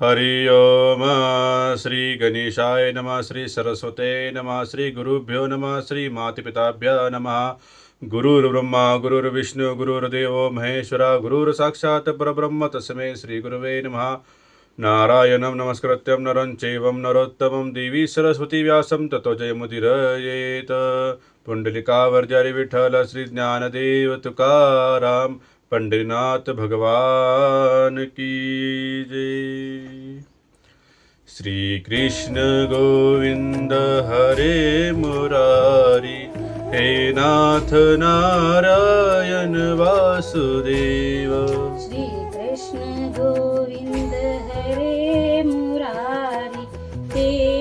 हरि ओम श्री गणेशाय नमः श्री सरस्वते नमः श्री गुरुभ्यो नमः श्री मातृपिताभ्य नमः। गुरुर्ब्रह्मा गुरुर्विष्णू गुरुर्देवो महेश्वरा गुरुर्साक्षात् परब्रह्म तस्मै श्री गुरुवे नमः। नारायणं नमस्कृत्यं नरं चैवं नरोत्तमं देवी सरस्वती व्यासं ततो जयमुदिरयेत। पुण्डलिकावर्जरि विठ्ठल श्रीज्ञानदेव तुकाराम पंढरीनाथ भगवान की जय। श्री कृष्ण गोविंद हरे मुरारी हे नाथ नारायण वासुदेव। श्री कृष्ण गोविंद हरे मुरारी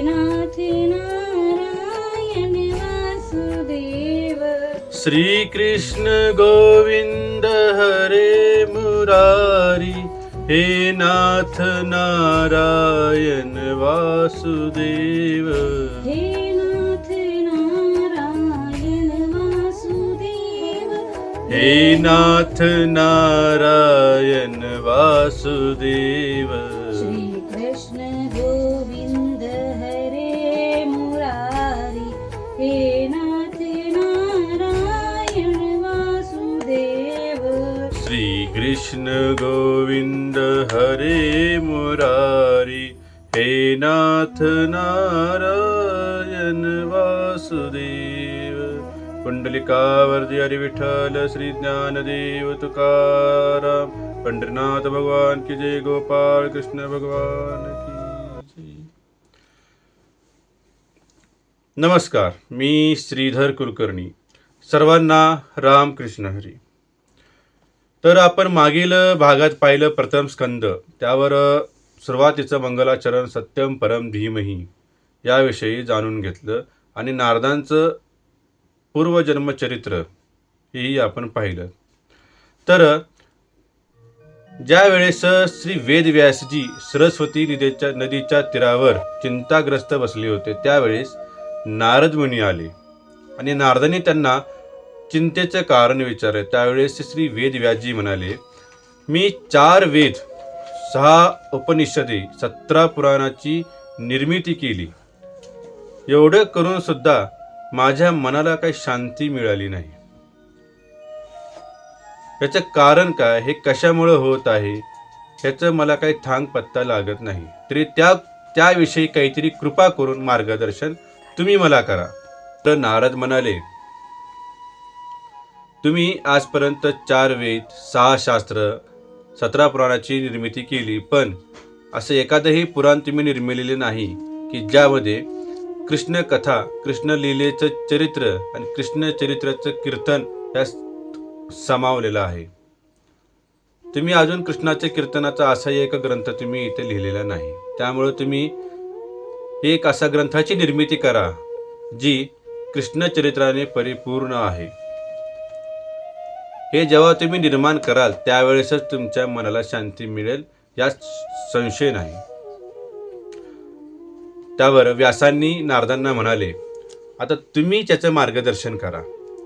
नाथ नारायण वासुदेव। गोविंद हरे मुरारी हे नाथ नारायण वासुदेव। हे नाथ नारायण वासुदेव। हे नाथ नारायण गोविंद हरे मुरारी हे नाथ नारायण वासुदेव। पुंडलिकावर्दी हरी विठ्ठल श्री ज्ञानदेव तुकाराम। पंढरीनाथ भगवान की जय गोपाळ कृष्ण भगवान की जय। नमस्कार मी श्रीधर कुलकर्णी सर्वांना रामकृष्ण हरी। तर आपण मागील भागात पाहिलं प्रथम स्कंद. त्यावर सुरुवातीचं मंगलाचरण सत्यम परम धीमही याविषयी जाणून घेतलं. आणि नारदांचं पूर्वजन्मचरित्र हेही आपण पाहिलं. तर ज्या वेळेस श्री वेदव्यासजी सरस्वती नदीच्या नदीच्या तीरावर चिंताग्रस्त बसले होते त्यावेळेस नारद मुनी आले. आणि नारदांनी त्यांना चिंतेचं कारण विचारले त्यावेळेस श्री वेदव्यासजी म्हणाले मी चार वेद सहा उपनिषदे सतरा पुराणाची निर्मिती केली. एवढं करून सुद्धा माझ्या मनाला काही शांती मिळाली नाही. याचं कारण काय? हे कशामुळं होत आहे? ह्याचं मला काही थांग पत्ता लागत नाही. तरी त्या त्याविषयी काहीतरी कृपा करून मार्गदर्शन तुम्ही मला करा. तर नारद म्हणाले तुम्ही आजपर्यंत चार वेद सहा शास्त्र सतरा पुराणाची निर्मिती केली पण असं एखादंही पुराण तुम्ही निर्मिलेले नाही की ज्यामध्ये कृष्ण कथा कृष्ण लीलेचं चरित्र आणि कृष्ण चरित्राचं कीर्तन या समावलेलं आहे. तुम्ही अजून कृष्णाच्या कीर्तनाचा असाही एक ग्रंथ तुम्ही इथे लिहिलेला नाही. त्यामुळे तुम्ही एक असा ग्रंथाची निर्मिती करा जी कृष्ण चरित्राने परिपूर्ण आहे. हे जेव्हा तुम्ही निर्माण कराल त्यावेळेसच तुमच्या मनाला शांती मिळेल यात संशय नाही. त्यावर व्यासांनी नारदांना म्हणाले आता तुम्ही त्याचं मार्गदर्शन करा.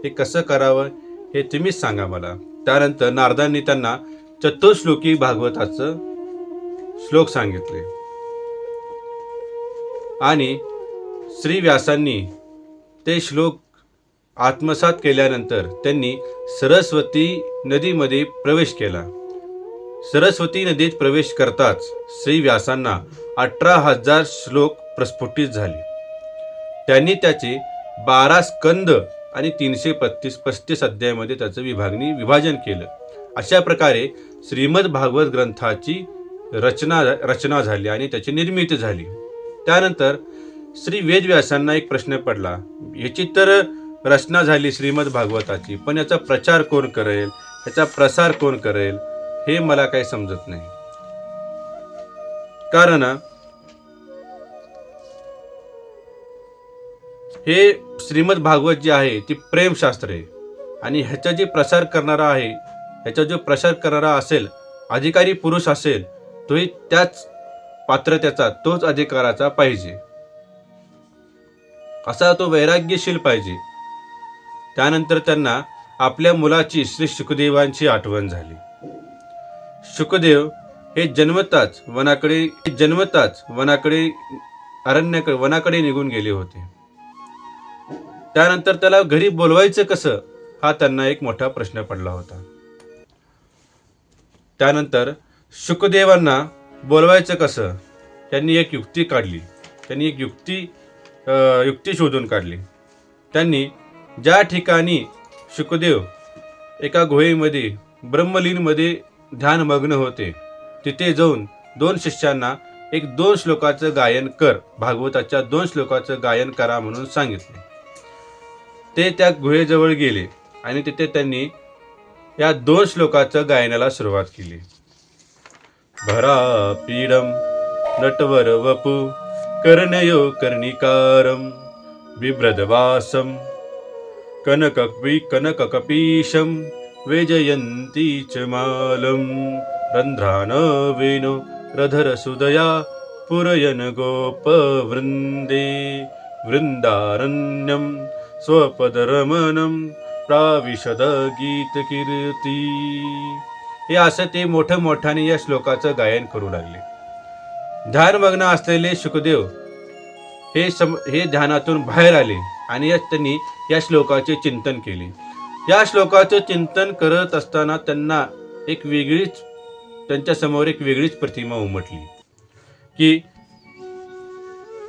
हे कसं करावं हे तुम्हीच सांगा मला. त्यानंतर नारदांनी त्यांना चतुश्लोकी भागवताचं श्लोक सांगितले. आणि श्री व्यासांनी ते श्लोक आत्मसात केल्यानंतर त्यांनी सरस्वती नदीमध्ये प्रवेश केला. सरस्वती नदीत प्रवेश करताच श्री व्यासांना अठरा हजार श्लोक प्रस्फुटित झाले. त्यांनी त्याचे बारा स्कंद आणि तीनशे पस्तीस पस्तीस अध्यायामध्ये त्याचं विभागणी विभाजन केलं. अशा प्रकारे श्रीमद भागवत ग्रंथाची रचना रचना झाली आणि त्याची निर्मिती झाली. त्यानंतर श्री वेदव्यासांना एक प्रश्न पडला. याची तर रचना झाली श्रीमद भागवताची. पण याचा प्रचार कोण करेल? याचा प्रसार कोण करेल? हे मला काही समजत नाही. कारण हे श्रीमद भागवत जे आहे ती प्रेमशास्त्र आहे. आणि ह्याचा जे प्रसार करणारा आहे ह्याचा जो प्रसार करणारा असेल अधिकारी पुरुष असेल तोही त्याच पात्रतेचा तोच अधिकाराचा पाहिजे. असा तो वैराग्यशील पाहिजे. त्यानंतर त्यांना आपल्या मुलाची श्री शुकदेवांची आठवण झाली. शुकदेव हे जन्मताच वनाकडे जन्मताच वनाकडे अरण्याकडे वनाकडे निघून गेले होते. त्यानंतर त्याला घरी बोलवायचं कसं हा त्यांना एक मोठा प्रश्न पडला होता. त्यानंतर शुकदेवांना बोलवायचं कसं त्यांनी एक युक्ती काढली. त्यांनी एक युक्ती युक्ती शोधून काढली. त्यांनी ज्या ठिकाणी शुकदेव एका गुहेमध्ये ब्रह्मलीनमध्ये ध्यानमग्न होते तिथे जाऊन दोन शिष्यांना एक दोन श्लोकाचं गायन कर भागवताच्या दोन श्लोकाचं गायन करा म्हणून सांगितले. ते त्या गुहेजवळ गेले आणि तिथे त्यांनी या दोन श्लोकाचं गायनाला सुरुवात केली. भरा पीडम नटवर वपु कर्णयो कर्णिकारम बिभ्रदवासम कनकपी कनककपीशं वेजयन्ती च मालं। रन्ध्रान रधरसुदया पुरयन गोपवृन्दे। वृन्दारण्यं स्वपदरमणं प्राविशद गीतकीर्ती हे असं ते मोठं मोठ्याने या श्लोकाचं गायन करू लागले. ध्यानमग्न असलेले शुकदेव हे सम हे ध्यानातून बाहेर आले. आणि या त्यांनी या श्लोकाचे चिंतन केले. या श्लोकाचे चिंतन करत असताना त्यांना एक वेगळीच त्यांच्यासमोर एक वेगळीच प्रतिमा उमटली. की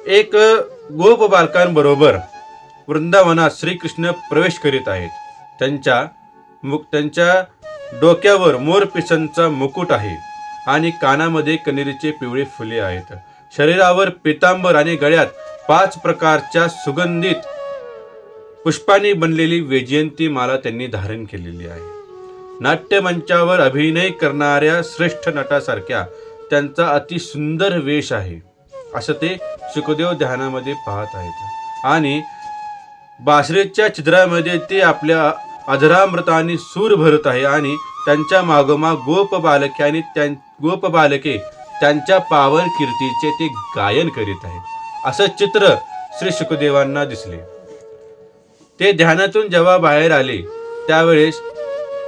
एक गोप बालकांबरोबर वृंदावनात श्रीकृष्ण प्रवेश करीत आहेत. त्यांच्या मुक त्यांच्या डोक्यावर मोरपिसांचा मुकुट आहे आणि कानामध्ये कनेरीचे पिवळे फुले आहेत. शरीरावर पितांबर आणि गळ्यात पाच प्रकारच्या सुगंधित पुष्पाने बनलेली वैजयंती माला त्यांनी धारण केलेली आहे. नाट्यमंचावर अभिनय करणाऱ्या श्रेष्ठ नटासारख्या त्यांचा अति सुंदर वेश आहे असं ते सुखदेव ध्यानामध्ये पाहत आहेत. आणि बासरेच्या छिद्रामध्ये ते आपल्या अधरामृताने सूर भरत आहे आणि त्यांच्या मागोमाग गोप बालके आणि त्यां गोप बालके त्यांच्या पावन कीर्तीचे ते गायन करीत आहेत असं चित्र श्री सुखदेवांना दिसले. ते ध्यानातून जेव्हा बाहेर आले त्यावेळेस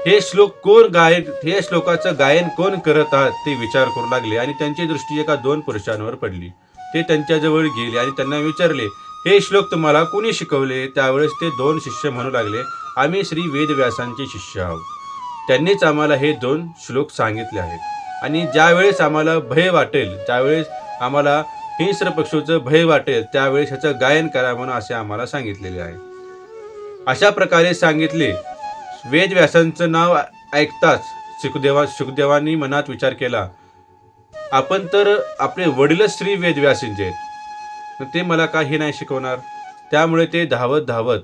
हे श्लोक कोण गायन हे श्लोकाचं गायन कोण करत आहात ते विचार करू लागले आणि त्यांची दृष्टी एका दोन पुरुषांवर पडली. ते त्यांच्याजवळ गेले आणि त्यांना विचारले हे श्लोक तुम्हाला कोणी शिकवले? त्यावेळेस ते दोन शिष्य म्हणू लागले आम्ही श्री वेदव्यासांचे शिष्य आहोत. त्यांनीच आम्हाला हे दोन श्लोक सांगितले आहेत. आणि ज्यावेळेस आम्हाला भय वाटेल त्यावेळेस आम्हाला हिंस्र पक्षूचं भय वाटेल त्यावेळेस ह्याचं गायन करा म्हणून असे आम्हाला सांगितलेले आहे. अशा प्रकारे सांगितले. वेदव्यासांचं नाव ऐकताच सुखदेवा सुखदेवांनी मनात विचार केला. आपण तर आपले वडीलच श्री वेदव्यासींचे. आहेत ते मला काही नाही शिकवणार. त्यामुळे ते धावत धावत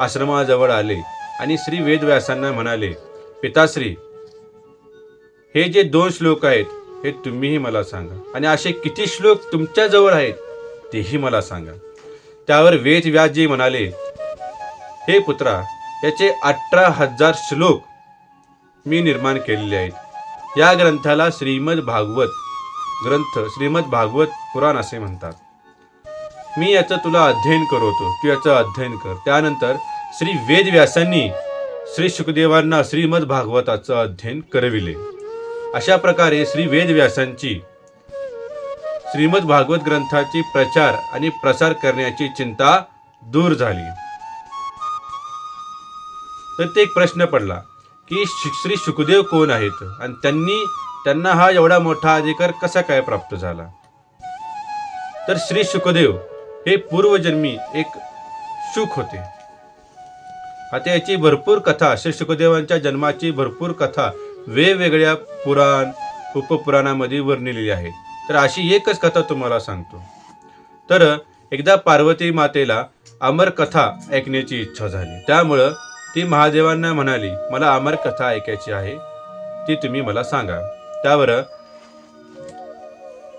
आश्रमाजवळ आले आणि श्री वेदव्यासांना म्हणाले पिताश्री हे जे दोन श्लोक आहेत हे तुम्हीही मला सांगा. आणि असे किती श्लोक तुमच्याजवळ आहेत तेही मला सांगा. त्यावर वेदव्यासजी म्हणाले हे पुत्रा याचे अठरा हजार श्लोक मी निर्माण केलेले आहेत. या ग्रंथाला श्रीमद भागवत ग्रंथ श्रीमद भागवत पुराण असे म्हणतात. मी याचं तुला अध्ययन करवतो. तू याचं अध्ययन कर. त्यानंतर श्री वेदव्यासांनी श्री शुकदेवांना श्रीमद भागवताचं अध्ययन करविले. अशा प्रकारे श्री वेदव्यासांची श्रीमद भागवत ग्रंथाची प्रचार आणि प्रसार करण्याची चिंता दूर झाली. तर ते एक प्रश्न पडला की श्री सुखदेव कोण आहेत? आणि त्यांनी त्यांना हा एवढा मोठा अधिकार कसा काय प्राप्त झाला? तर श्री शुकदेव हे पूर्वजन्मी एक सुख होते. आता याची भरपूर कथा श्री सुखदेवांच्या जन्माची भरपूर कथा वेगवेगळ्या पुराण उपपुराणामध्ये वर्णिलेली आहे. तर अशी एकच कथा तुम्हाला सांगतो. तर एकदा पार्वती मातेला अमर कथा ऐकण्याची इच्छा झाली. त्यामुळं ती महादेवांना म्हणाली मला अमर कथा ऐकायची आहे ती तुम्ही मला सांगा. त्यावर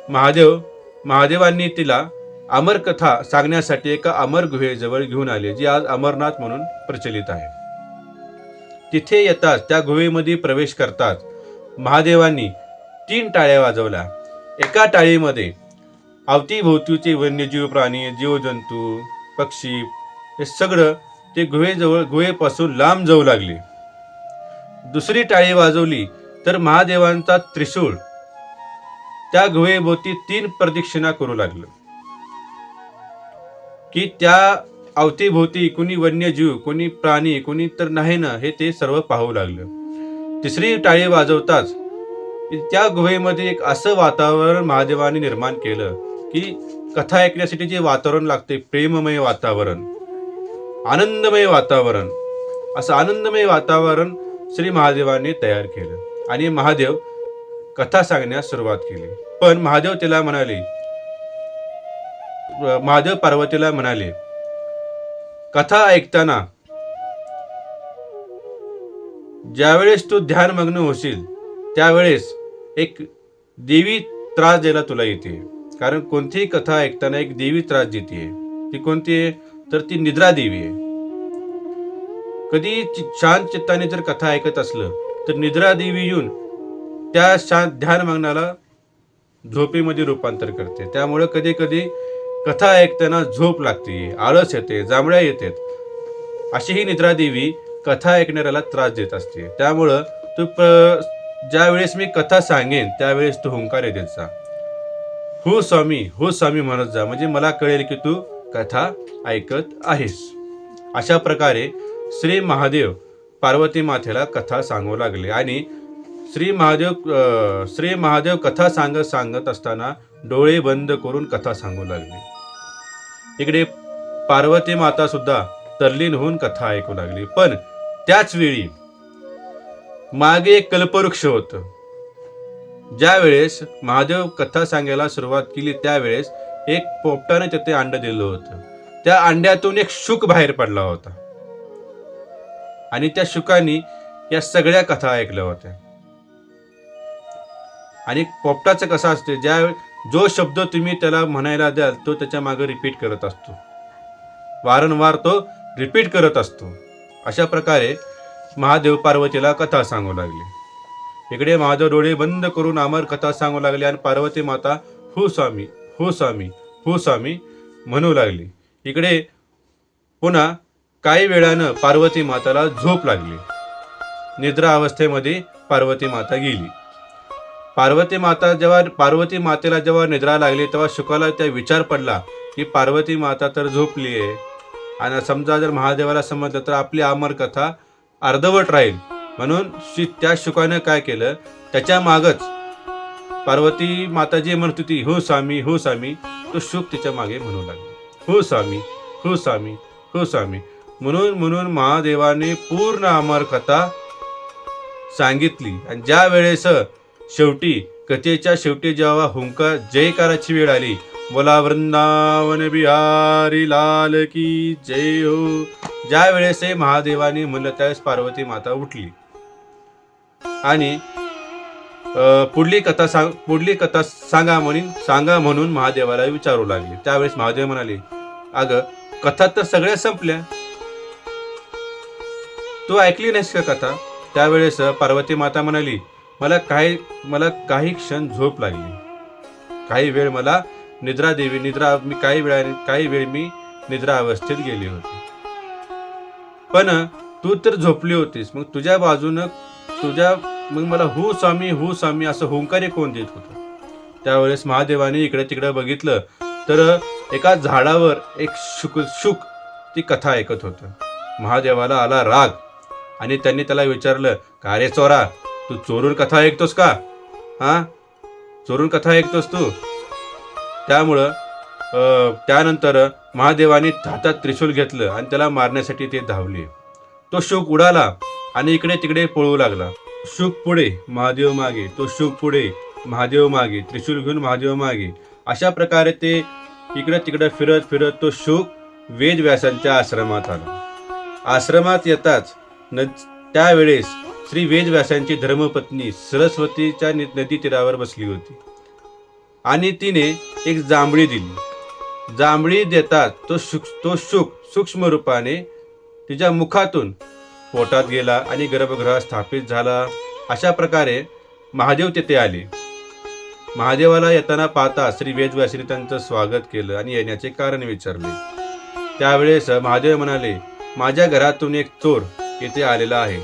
महादेव महादेवांनी तिला अमर कथा सांगण्यासाठी एका अमर गुहेजवळ घेऊन आले जी आज अमरनाथ म्हणून प्रचलित आहे. तिथे येताच त्या गुहेमध्ये प्रवेश करताच महादेवांनी तीन टाळ्या वाजवल्या. एका टाळीमध्ये अवतीभोवतीचे वन्यजीव प्राणी जीवजंतू पक्षी हे सगळं ते गुहेजवळ गुहेपासून लांब जाऊ लागले. दुसरी टाळी वाजवली तर महादेवांचा त्रिशूळ. त्या गुहेभोवती तीन प्रदक्षिणा करू लागलं. की त्या अवतीभोवती कोणी वन्यजीव कोणी प्राणी कोणी तर नाही ना हे ते सर्व पाहू लागलं. तिसरी टाळी वाजवताच त्या गुहेमध्ये एक असं वातावरण महादेवाने निर्माण केलं की कथा ऐकण्यासाठी जे वातावरण लागते प्रेममय वातावरण. आनंदमय वातावरण. असं आनंदमय वातावरण श्री महादेवाने तयार केलं. आणि महादेव कथा सांगण्यास सुरुवात केली. पण महादेव तिला म्हणाले महादेव पार्वतीला म्हणाले कथा ऐकताना ज्यावेळेस तू ध्यानमग्न होशील त्यावेळेस एक देवी त्रास द्यायला तुला येते. कारण कोणतीही कथा ऐकताना एक देवी त्रास देते. ती कोणती आहे? तर ती निद्रा देवी आहे. कधी चि- शांत चित्ताने जर कथा ऐकत असलं तर निद्रा देवी येऊन त्या शांत ध्यान मग्नाला झोपेमध्ये रूपांतर करते. त्यामुळे कधी कधी कथा ऐकताना झोप लागते आळस येते जांभळ्या येतात. अशी ही निद्रा देवी कथा ऐकणाऱ्याला त्रास देत असते. त्यामुळं तू प- ज्या वेळेस मी कथा सांगेन त्यावेळेस तू हुंकार देत जा. हो स्वामी हो स्वामी म्हणत जा. म्हणजे मला कळेल की तू कथा ऐकत आहेस. अशा प्रकारे श्री महादेव पार्वती मातेला कथा सांगू लागले आणि श्री महादेव श्री महादेव कथा सांगत सांगत असताना डोळे बंद करून कथा सांगू लागले. इकडे पार्वती माता सुद्धा तल्लीन होऊन कथा ऐकू लागली. पण त्याच वेळी मागे एक कल्पवृक्ष होत. ज्या वेळेस महादेव कथा सांगायला सुरुवात केली त्यावेळेस एक पोपटाने तिथे अंड दिलं होतं. त्या अंड्यातून एक शुक बाहेर पडला होता. आणि त्या शुकानी या सगळ्या कथा ऐकल्या होत्या. आणि पोपटाचं कसं असते ज्या जो शब्द तुम्ही त्याला म्हणायला द्याल तो त्याच्यामागे रिपीट करत असतो. वारंवार तो रिपीट करत असतो. अशा प्रकारे महादेव पार्वतीला कथा सांगू लागली. इकडे महादेव डोळे बंद करून अमर कथा सांगू लागले आणि पार्वती माता हो स्वामी हो स्वामी हो स्वामी म्हणू लागली. इकडे पुन्हा काही वेळानं पार्वती माताला झोप लागली. निद्रा अवस्थेमध्ये पार्वती माता गेली. पार्वती माता जेव्हा पार्वती मातेला जेव्हा निद्रा लागली तेव्हा शुकाला त्या विचार पडला की पार्वती माता तर झोपली आहे आणि समजा जर महादेवाला समजलं तर आपली अमर कथा अर्धवट राहील. म्हणून श्री त्या शुकानं काय केलं त्याच्या मागच पार्वती माता जी म्हणत होती हो स्वामी हो स्वामी. तो शुक तिच्यामागे म्हणू लागला. हो स्वामी हो स्वामी हो स्वामी. म्हणून म्हणून महादेवाने पूर्ण अमर कथा सांगितली. आणि ज्या वेळेस शेवटी कथेच्या शेवटी जेव्हा हुंकार जयकाराची वेळ आली बोला वृंदावन बिहारी लाल की जय हो. ज्या वेळेस हे महादेवाने म्हणलं त्यावेळेस पार्वती माता उठली. आणि पुढली कथा सांग पुढली कथा सांगा म्हणून सांगा म्हणून महादेवाला विचारू लागले. त्यावेळेस महादेव म्हणाले अगं कथा तर सगळ्या संपल्या. तू ऐकली नाहीस का कथा? त्यावेळेस पार्वती माता म्हणाली मला काही मला काही क्षण झोप लागली. काही वेळ मला निद्रा देवी निद्रा मी काही वेळाने काही वेळ मी निद्रा अवस्थेत गेली होती. पण तू तर झोपली होतीस. मग तुझ्या बाजूनं तुझ्या मग मला हु स्वामी हु स्वामी असं हुंकारे कोण देत होतं. त्यावेळेस महादेवाने इकडे तिकडे बघितलं तर एका झाडावर एक शुक शुक ती कथा ऐकत होतं. महादेवाला आला राग आणि त्यांनी त्याला विचारलं का रे चोरा तू चोरून कथा ऐकतोस का? हा? चोरून कथा ऐकतोस तू? त्यामुळं त्यानंतर महादेवाने हातात त्रिशूल घेतलं आणि त्याला मारण्यासाठी ते धावले. तो शोक उडाला आणि इकडे तिकडे पळू लागला. शुक पुढे महादेव मागे तो शुक पुढे महादेव मागे त्रिशूल घेऊन महादेव मागे. अशा प्रकारे ते इकडे तिकडे फिरत फिरत तो शुक वेदव्यासांच्या आश्रमात आला. आश्रमात येताच न त्यावेळेस श्री वेदव्यासांची धर्मपत्नी सरस्वतीच्या नदी तीरावर बसली होती. आणि तिने एक जांभळी दिली. जांभळी देतात तो शुक तो शुक सूक्ष्म रूपाने तिच्या मुखातून पोटात गेला आणि गर्भगृह स्थापित झाला. अशा प्रकारे महादेव तेथे आले. महादेवाला येताना पाहता श्री वेदव्यासने त्यांचं स्वागत केलं आणि येण्याचे कारण विचारले. त्यावेळेस महादेव म्हणाले माझ्या घरातून एक चोर येथे आलेला आहे.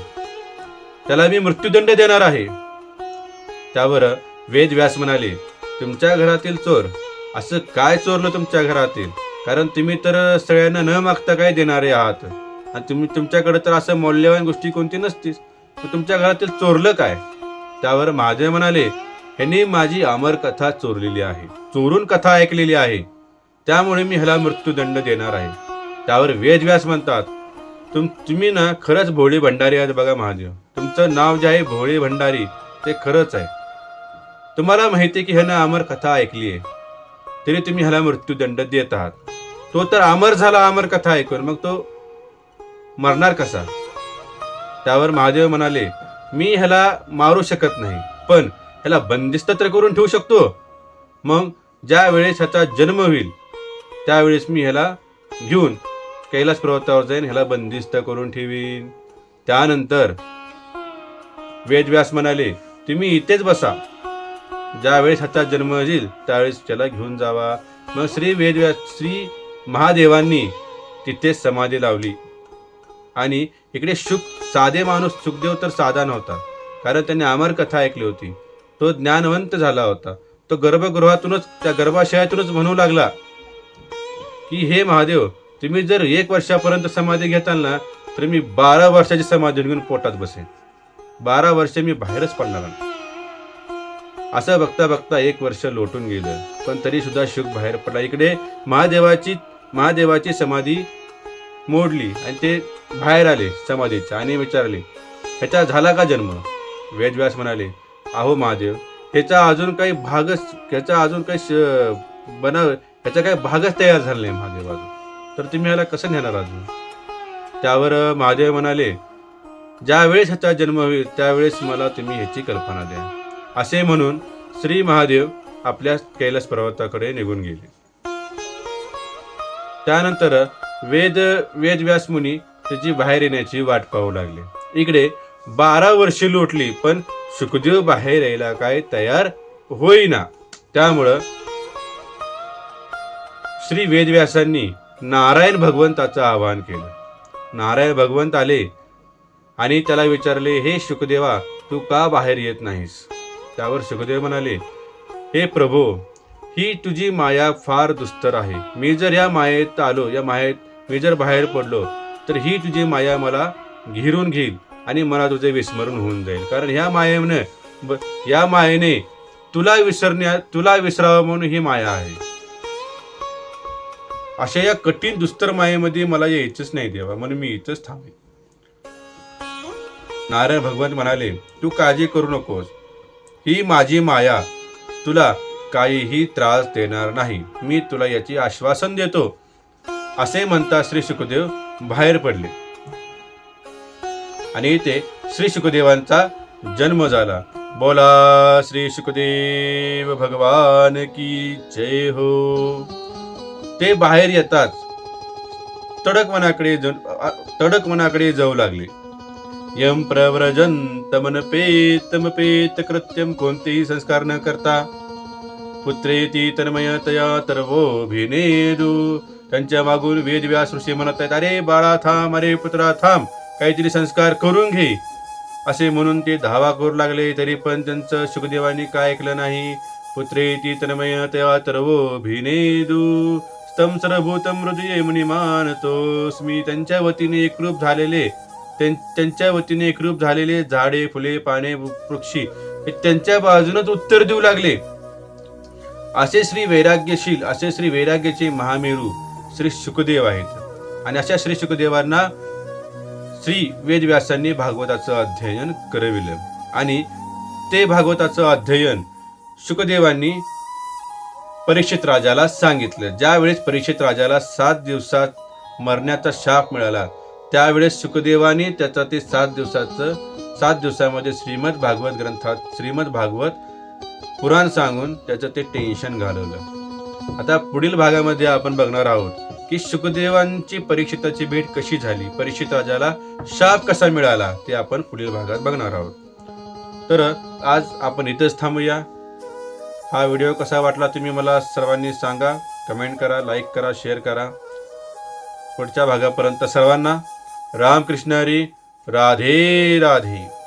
त्याला मी मृत्यूदंड देणार आहे. त्यावर वेदव्यास म्हणाले तुमच्या घरातील चोर असं काय चोरलं तुमच्या घरातील? कारण तुम्ही तर सगळ्यांना न मागता काय देणारे आहात. आणि तुम्ही तुमच्याकडे तर असं मौल्यवान गोष्टी कोणती नसतीच मग तुमच्या घरातील चोरलं काय? त्यावर महादेव म्हणाले ह्यांनी माझी अमर कथा चोरलेली आहे. चोरून कथा ऐकलेली आहे. त्यामुळे मी ह्याला मृत्यूदंड देणार आहे. त्यावर वेदव्यास म्हणतात तुम तुम्ही ना खरंच भोळे भंडारी आहात बघा महादेव. तुमचं नाव जे आहे भोळे भंडारी ते खरंच आहे. तुम्हाला माहिती आहे की ह्यानं अमर कथा ऐकली आहे. तरी तुम्ही ह्याला मृत्यूदंड देत आहात. तो तर अमर झाला अमर कथा ऐकून. मग तो मरणार कसा? त्यावर महादेव म्हणाले मी ह्याला मारू शकत नाही पण ह्याला बंदिस्त तर करून ठेवू शकतो. मग ज्या वेळेस ह्याचा जन्म होईल त्यावेळेस मी ह्याला घेऊन कैलास पर्वतावर जाईन ह्याला बंदिस्त करून ठेवीन. त्यानंतर वेदव्यास म्हणाले तुम्ही इथेच बसा. ज्यावेळेस ह्याचा जन्म होईल त्यावेळेस त्याला घेऊन जावा. मग श्री वेदव्यास श्री महादेवांनी तिथेच समाधी लावली. आणि इकडे शुक साधे माणूस सुखदेव तर साधा नव्हता कारण त्याने अमर कथा ऐकली होती. तो ज्ञानवंत झाला होता. तो गर्भगृहातूनच त्या गर्भाशयातूनच म्हणू लागला की हे महादेव तुम्ही जर एक वर्षापर्यंत समाधी घेताल ना तर मी बारा वर्षाची समाधी घेऊन पोटात बसेन. बारा वर्ष मी बाहेरच पडणार नाही असं बघता बघता एक वर्ष लोटून गेलं पण तरी सुद्धा शुक बाहेर पडला. इकडे महादेवाची महादेवाची समाधी मोडली आणि ते बाहेर आले समाधीच्या आणि विचारले ह्याचा झाला का जन्म? वेदव्यास म्हणाले अहो महादेव ह्याचा अजून काही भागच ह्याचा अजून काही बनव ह्याचा काही भागच तयार झाला नाही महादेव अजून. तर तुम्ही ह्याला कसं नेणार अजून? त्यावर महादेव म्हणाले ज्यावेळेस ह्याचा जन्म होईल त्यावेळेस मला तुम्ही ह्याची कल्पना द्या. असे म्हणून श्री महादेव आपल्या कैलास पर्वताकडे निघून गेले. त्यानंतर वेद वेदव्यास मुनी त्याची बाहेर येण्याची वाट पाहू लागले. इकडे बारा वर्षे लोटली पण सुखदेव बाहेर यायला काय तयार होईना. त्यामुळं श्री वेदव्यासांनी नारायण भगवंताचं आवाहन केलं. नारायण भगवंत आले आणि त्याला विचारले हे शुकदेवा तू का बाहेर येत नाहीस? त्यावर सुखदेव म्हणाले हे प्रभो ही तुझी माया फार दुस्तर आहे. मी जर या मायेत आलो या मायेत मी जर बाहेर पडलो तर ही तुझी माया मला घेरून घेईल आणि मला तुझे विस्मरण होऊन जाईल. कारण ह्या मायेनं ब- या मायेने तुला विसरण्या तुला विसरावं म्हणून ही माया आहे. अशा या कठीण दुस्तर मायेमध्ये मला यायचंच नाही देवा म्हणून मी इथंच थांबेन. नारायण भगवंत म्हणाले तू काळजी करू नकोस. ही माझी माया तुला काहीही त्रास देणार नाही. मी तुला याची आश्वासन देतो. असे म्हणता श्री शुकदेव बाहेर पडले. आणि इथे श्री शुकदेवांचा जन्म झाला. बोला श्री शुकदेव भगवान की जय हो. ते बाहेर येताच तडक मनाकडे तडक मनाकडे जाऊ लागले. यम प्रव्रजन तमन पेतम पेत कृत्यम कोणतेही संस्कार न करता. पुत्रेती तन्मयतया तरवोभिनेदू त्यांच्या मागून वेदव्यास ऋषी म्हणत आहेत अरे बाळा थांब अरे पुत्रा थांब काहीतरी संस्कार करून घे. असे म्हणून ते धावा करू लागले तरी पण त्यांचं सुखदेवानी काय ऐकलं नाही? पुत्रे ती तन्मय तेव्हा तरवो तरवोभिनेदू स्तम सरभूतम हृदय मुनी मानतोस मी त्यांच्या वतीने एकरूप झालेले त्यां- त्यांच्या वतीने एकरूप झालेले झाडे फुले पाने वृक्षी हे त्यांच्या बाजूनच उत्तर देऊ लागले. असे श्री वैराग्यशील असे श्री वैराग्याचे महामेरू श्री शुकदेव आहेत. आणि अशा श्री शुकदेवांना श्री वेदव्यासांनी भागवताचं अध्ययन करविलं. आणि ते भागवताचं अध्ययन शुकदेवांनी परीक्षित राजाला सांगितलं. ज्यावेळेस परीक्षित राजाला सात दिवसात मरण्याचा शाप मिळाला त्यावेळेस सुखदेवाने त्याचा ते सात दिवसाचं सात दिवसामध्ये श्रीमद भागवत ग्रंथात श्रीमद भागवत पुराण सांगून त्याचं ते टेन्शन घालवलं. आता पुढील भागामध्ये आपण बघणार आहोत की सुखदेवांची परीक्षिताची भेट कशी झाली परीक्षित राजाला शाप कसा मिळाला ते आपण पुढील भागात बघणार आहोत. तर आज आपण इथंच थांबूया. हा व्हिडिओ कसा वाटला तुम्ही मला सर्वांनी सांगा. कमेंट करा लाईक करा शेअर करा. पुढच्या भागापर्यंत सर्वांना रामकृष्णारी राधे राधे.